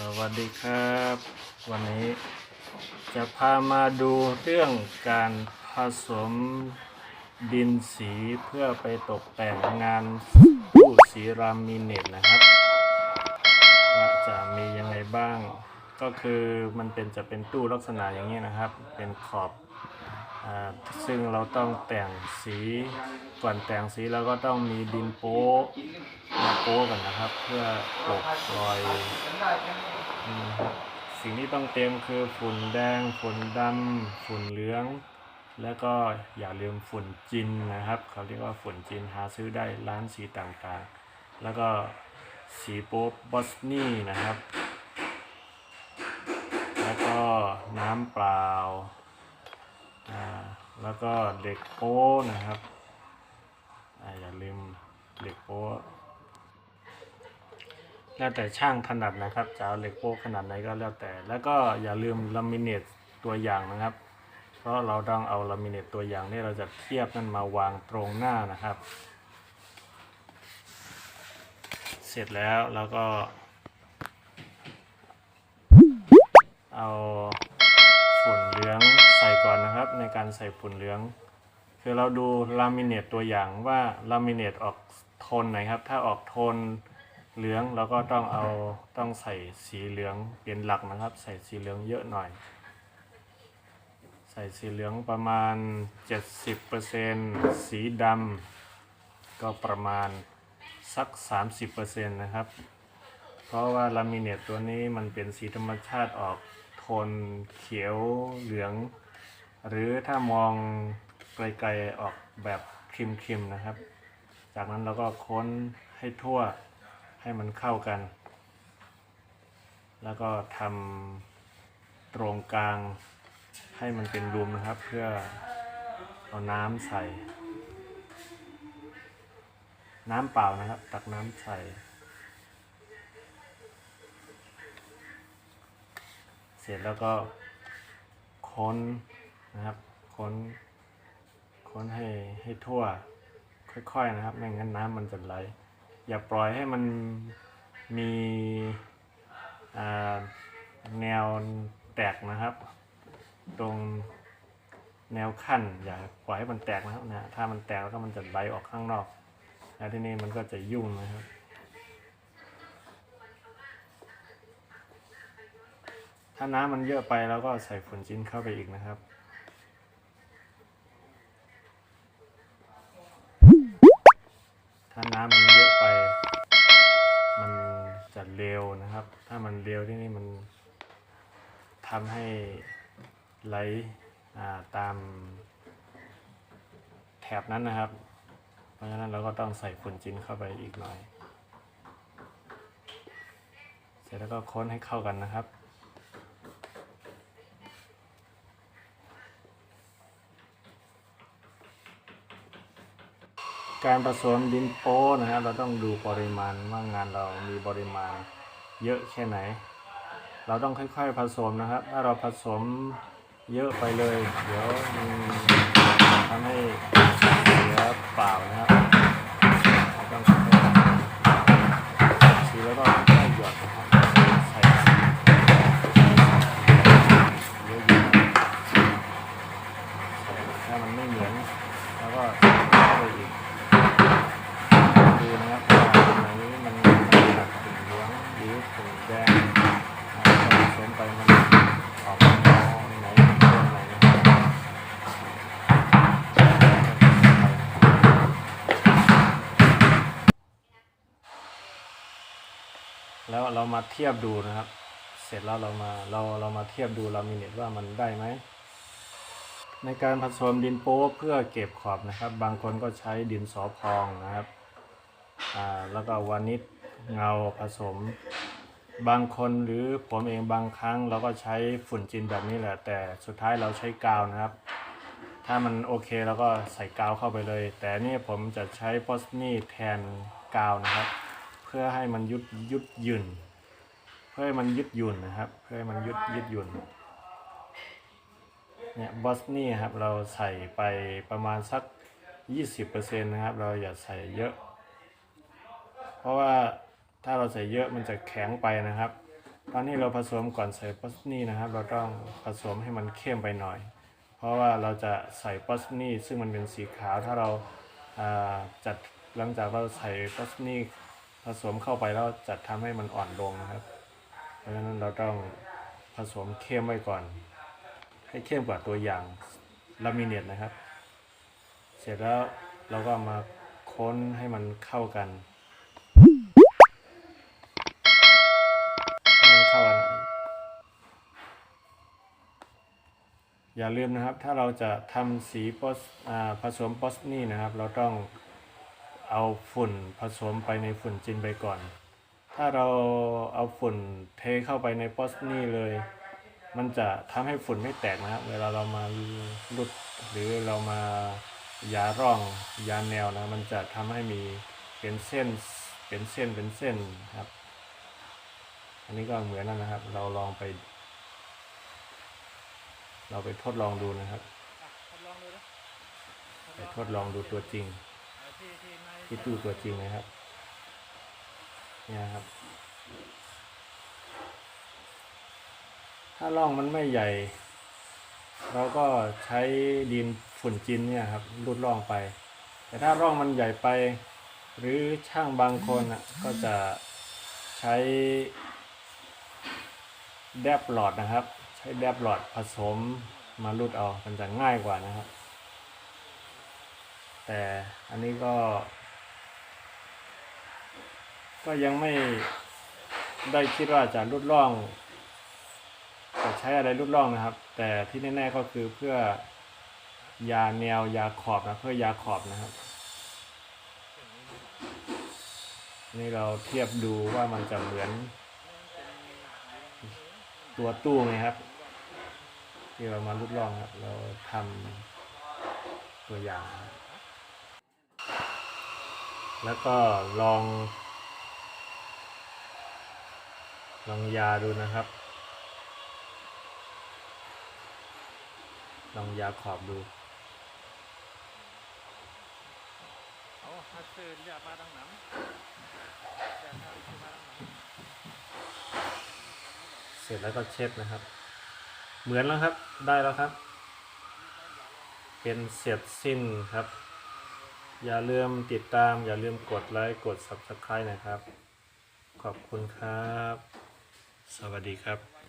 สวัสดีครับ วันนี้จะพามาดูเรื่องการผสมดินสีเพื่อไปตกแต่งงานตู้สีรามิเนตนะครับว่าจะมียังไงบ้าง ก็คือมันเป็นจะเป็นตู้ลักษณะอย่างนี้นะครับ เป็นขอบอซึ่งเราต้องแต่งสีก่อนแต่งสีเราก็ต้องมีดินโป๊ะมาโป๊ะกันนะครับ เพื่อปกรอย อืมครับสิ่งที่ต้องเตรียมคือฝุ่นแดง ฝุ่นดำ ฝุ่นเหลือง แล้วก็อย่าลืมฝุ่นจินนะครับเขาเรียกว่าฝุ่นจินหาซื้อได้ร้านสีต่างๆ แล้วก็สีโป๊บบอสนี่นะครับ แล้วก็น้ำเปล่าอ่าแล้วก็เด็กโป้นะครับอาอย่าลืมเด็กโป้ แล้วแต่ช่างถนัดนะครับจะเอาเหล็กโป๊กขนาดไหนก็แล้วแต่ แล้วก็อย่าลืมลามิเนตตัวอย่างนะครับ เพราะเราต้องเอาลามิเนตตัวอย่างนี่เราจะเทียบนั่นมาวางตรงหน้านะครับ เสร็จแล้วแล้วก็ เอาฝุ่นเหลืองใส่ก่อนนะครับ ในการใส่ฝุ่นเหลือง คือเราดูลามิเนตตัวอย่างว่าลามิเนตออกโทนไหนครับ ถ้าออกโทน เหลืองเราก็ต้องเอาต้องใส่สีเหลืองเป็นหลักนะครับ ใส่สีเหลืองเยอะหน่อย ใส่สีเหลืองประมาณ 70%สีดำก็ประมาณสัก 30%นะครับ เพราะว่าลามิเนตตัวนี้มันเป็นสีธรรมชาติออกโทนเขียวเหลือง หรือถ้ามองไกลๆออกแบบครีมๆนะครับ จากนั้นเราก็ค้นให้ทั่ว ให้มันเข้ากัน แล้วก็ทำตรงกลางให้มันเป็นรูมนะครับ เพื่อเอาน้ำใส่ น้ำเปล่านะครับ ตักน้ำใส่ เสร็จแล้วก็ค้นนะครับ ค้น ค้นให้ให้ทั่วค่อยๆนะครับ ไม่งั้นน้ำมันจะไหล อย่าปล่อยให้มันมีแนวแตกนะครับ ตรงแนวขั้นอย่าปล่อยให้มันแตกนะครับนะถ้ามันแตกแล้วก็มันจะไหลออกข้างนอกแล้วที่นี่มันก็จะยุ่งนะครับถ้าน้ำมันเยอะไปเราก็ใส่ฝุ่นจิ้นเข้าไปอีกนะครับ ถ้าน้ำมันเยอะไป มันจะเร็วนะครับ ถ้ามันเร็วที่นี่มันทำให้ไหลาตามแถบนั้นนะครับ เพราะฉะนั้นเราก็ต้องใส่ฝุ่นจินเข้าไปอีกหน่อย เสร็จแล้วก็ค้นให้เข้ากันนะครับ การผสมดินโป้นะครับเราต้องดูปริมาณว่างานเรามีปริมาณเยอะแค่ไหน เราต้องค่อยๆผสมนะครับ ถ้าเราผสมเยอะไปเลย เดี๋ยวมันทำให้เสียเปล่านะครับต้องสีแล้วก็ค่อยหยดนะครับใส่เยอะๆถ้ามันไม่เหมือนแล้วก็เข้าไปอีกดู นะครับนไหนมันมันแบบถึงเหลืองหรือถึงแดงอ่าพอผสมไปมันออกมาอันไหนเป็นไหนนะครับแล้วเรามาเทียบดูนะครับ เสร็จแล้วเรามาเราเรามาเทียบดูลามิเนตว่ามันได้ไหมในการผสมดินโป๊เพื่อเก็บขอบนะครับ บางคนก็ใช้ดินสอพองนะครับ แล้วก็วานิชเงาผสม บางคนหรือผมเองบางครั้งเราก็ใช้ฝุ่นจินแบบนี้แหละ แต่สุดท้ายเราใช้กาวนะครับ ถ้ามันโอเคเราก็ใส่กาวเข้าไปเลย แต่นี่ผมจะใช้พอสนี่แทนกาวนะครับ เพื่อให้มันยุดยุดยุ่นเพื่อให้มันยึดยุ่นนะครับ เพื่อให้มันยึดยึดยุ่นเนี่ยบอสนี่ครับเราใส่ไปประมาณสัก 20%นะครับ เราอย่าใส่เยอะ ราะว่าถ้าเราใส่เยอะมันจะแข็งไปนะครับ ตอนที่เราผสมก่อนใส่ปอสนี่นะครับ เราต้องผสมให้มันเข้มไปหน่อย เพราะว่าเราจะใส่ปอสนี่ซึ่งมันเป็นสีขาวถ้าเราาจัดหลังจากเราใส่ปอสนี่ผสมเข้าไปแล้วจะทำให้มันอ่อนลงนะครับ เพราะฉะนั้นเราต้องผสมเข้มไว้ก่อน ให้เข้มกว่าตัวอย่างลามิเนตนะครับ เสร็จแล้วเราก็มาค้นให้มันเข้ากัน อย่าลืมนะครับ ถ้าเราจะทำสีโปสผสมโปสนี่นะครับ เราต้องเอาฝุ่นผสมไปในฝุ่นจินไปก่อน ถ้าเราเอาฝุ่นเทเข้าไปในโปสนี่เลย มันจะทำให้ฝุ่นไม่แตกนะครับ เวลาเรามาลุดหรือเรามายาร่องยาแนวนะ มันจะทำให้มีเป็นเส้นเป็นเส้นเป็นเส้นครับ อันนี้ก็เหมือนนั่นนะครับ เราลองไป เราไปทดลองดูนะครับ ทดลองดูนะไปทดลองดูตัวจริง ที่ที่ในที่ตู้ตัวจริงนะครับ เนี่ยครับ ถ้าร่องมันไม่ใหญ่ เราก็ใช้ดินฝุ่นจินเนี่ยครับรูดร่องไป แต่ถ้าร่องมันใหญ่ไป หรือช่างบางคนอะก็จะใช้แดบหลอดนะครับ ใช้แดบหลอดผสมมารูดเอา มันจะง่ายกว่านะครับ แต่อันนี้ก็ ก็ยังไม่ได้คิดว่าจะรูดร่องจะใช้อะไรรูดร่องนะครับ แต่ที่แน่ๆก็คือเพื่อยาแนวยาขอบนะเพื่อยาขอบนะครับ นี่เราเทียบดูว่ามันจะเหมือน ตัวตู้ไหมครับที่เรามารูดร่องครับ เราทำตัวอย่าง แล้วก็ลอง ลองยาดูนะครับ ลองยาขอบดูเร็จแล้วก็เช็ดนะครับ เหมือนแล้วครับได้แล้วครับ เป็นเสร็จสิ้นครับ อย่าลืมติดตาม อย่าลืมกดไลค์กด Subscribe นะครับ ขอบคุณครับ สวัสดีครับ